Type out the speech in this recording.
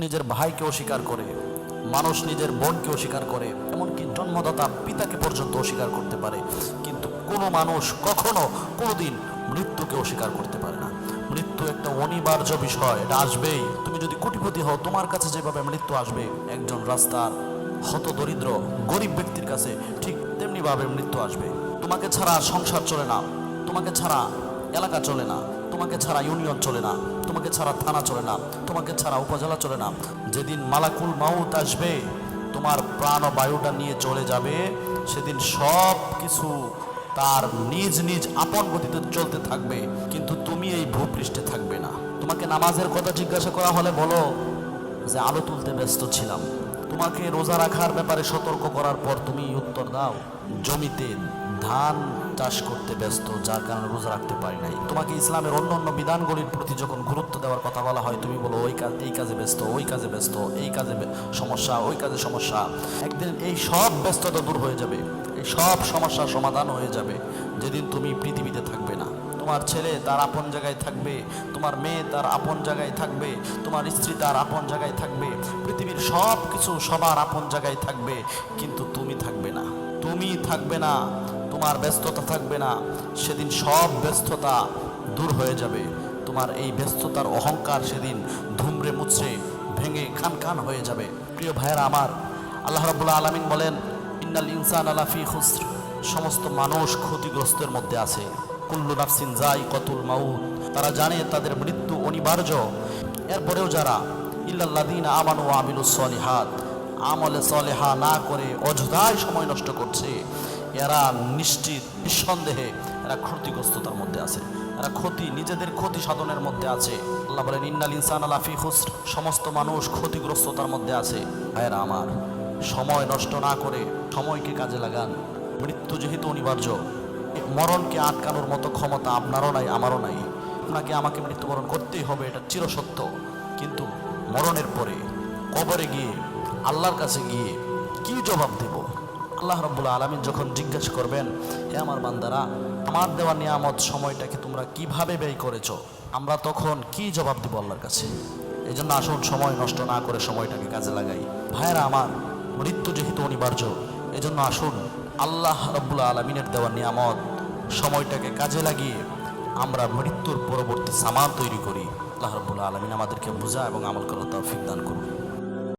নিজের ভাইকে অস্বীকার করে, মানুষ নিজের বোনকে অস্বীকার করে, এমনকি জন্মদাতা পিতাকে পর্যন্ত অস্বীকার করতে পারে। কিন্তু কোনো মানুষ কখনো কোনোদিন মৃত্যুকে অস্বীকার করতে পারে না। মৃত্যু একটা অনিবার্য বিষয়, এটা আসবেই। তুমি যদি কোটিপতি হও, তোমার কাছে যেভাবে মৃত্যু আসবে, একজন রাস্তার হত দরিদ্র, গরিব ব্যক্তির কাছে ঠিক তেমনিভাবে মৃত্যু আসবে। তোমাকে ছাড়া সংসার চলে না, তোমাকে ছাড়া এলাকা চলে না। তোমাকে ছাড়া ইউনিয়ন চলে না, তোমাকে ছাড়া থানা চলে না, তোমাকে ছাড়া উপজেলা চলে না। যেদিন মালাকুল মাউত আসবে, তোমার প্রাণ বায়ুটা নিয়ে চলে যাবে, সেদিন সব কিছু তার নিজ নিজ আপন গতিতে চলতে থাকবে, কিন্তু তুমি এই ভূপৃষ্ঠে থাকবে না। তোমাকে নামাজের কথা জিজ্ঞাসা করা হলে বলো যে, আলো তুলতে ব্যস্ত ছিলাম। তোমাকে রোজা রাখার ব্যাপারে সতর্ক করার পর তুমি উত্তর দাও, জমিতে ধান চাষ করতে ব্যস্ত, যার কারণে রোজা রাখতে পারি নাই। তোমাকে ইসলামের অন্য অন্য বিধানগুলির প্রতি যখন গুরুত্ব দেওয়ার কথা বলা হয়, তুমি বলো, ওই কাজ, এই কাজে ব্যস্ত, ওই কাজে ব্যস্ত, এই কাজে সমস্যা, ওই কাজে সমস্যা। একদিন এই সব ব্যস্ততা দূর হয়ে যাবে, এই সব সমস্যার সমাধান হয়ে যাবে, যেদিন তুমি পৃথিবীতে থাকবে না। তোমার ছেলে তার আপন জায়গায় থাকবে, তোমার মেয়ে তার আপন জায়গায় থাকবে, তোমার স্ত্রী তার আপন জায়গায় থাকবে, পৃথিবীর সব কিছু সবার আপন জায়গায় থাকবে, কিন্তু তুমি থাকবে না। তুমি থাকবে না। তোমার ব্যস্ততা থাকবে না। সেদিন সব ব্যস্ততা দূর হয়ে যাবে। তোমার এই ব্যস্ততার অহংকার সেদিন ধুমরে মুচড়ে ভেঙে খান খান হয়ে যাবে। প্রিয় ভাইয়েরা আমার, আল্লাহ রাবুল্লাহ আলমিন বলেন, ইন্নাল ইনসান আলাফি খুসর। সমস্ত মানুষ ক্ষতিগ্রস্তের মধ্যে আছে। কুল্লু নাফসিন যাই কতুল মাউত। তারা জানে তাদের মৃত্যু অনিবার্য। এরপরেও যারা ইল্লাল্লাদিন আমানু আমিলু সলিহাত। আমলে সলেহা না করে অযথায় সময় নষ্ট করছে। এরা নিশ্চিত নিঃসন্দেহে এরা ক্ষতিগ্রস্ততার মধ্যে আছে। এরা ক্ষতি, নিজেদের ক্ষতি সাধনের মধ্যে আছে। আল্লাহ বলেন, ইন্নাল ইনসান আলাফি খুসর। সমস্ত মানুষ ক্ষতিগ্রস্ততার মধ্যে আছে। ভাইয়েরা আমার, সময় নষ্ট না করে সময়কে কাজে লাগান। মৃত্যু যেহেতু অনিবার্য, মরণকে আটকানোর মতো ক্ষমতা আপনারও নাই, আমারও নাই। আপনাকে আমাকে মৃত্যুবরণ করতেই হবে, এটা চিরসত্য। কিন্তু মরণের পরে কবরে গিয়ে, আল্লাহর কাছে গিয়ে কি জবাব দেব? আল্লাহ রব্বুল্লা আলমিন যখন জিজ্ঞেস করবেন, হে আমার বান্দারা, আমার দেওয়া নিয়ামত সময়টাকে তোমরা কীভাবে ব্যয় করেছ? আমরা তখন কি জবাব দেব আল্লাহর কাছে? এই জন্য আসুন, সময় নষ্ট না করে সময়টাকে কাজে লাগাই। ভাইয়েরা আমার, মৃত্যু যেহেতু অনিবার্য, এজন্য আসুন, আল্লাহ রব্বুল্লা আলমিনের দেওয়া নিয়ামত সময়টাকে কাজে লাগিয়ে আমরা মৃত্যুর পরবর্তী সামান তৈরি করি। আল্লাহ রব্বুল্লা আলমিন আমাদেরকে বোঝা এবং আমল করার তৌফিক দান করুন।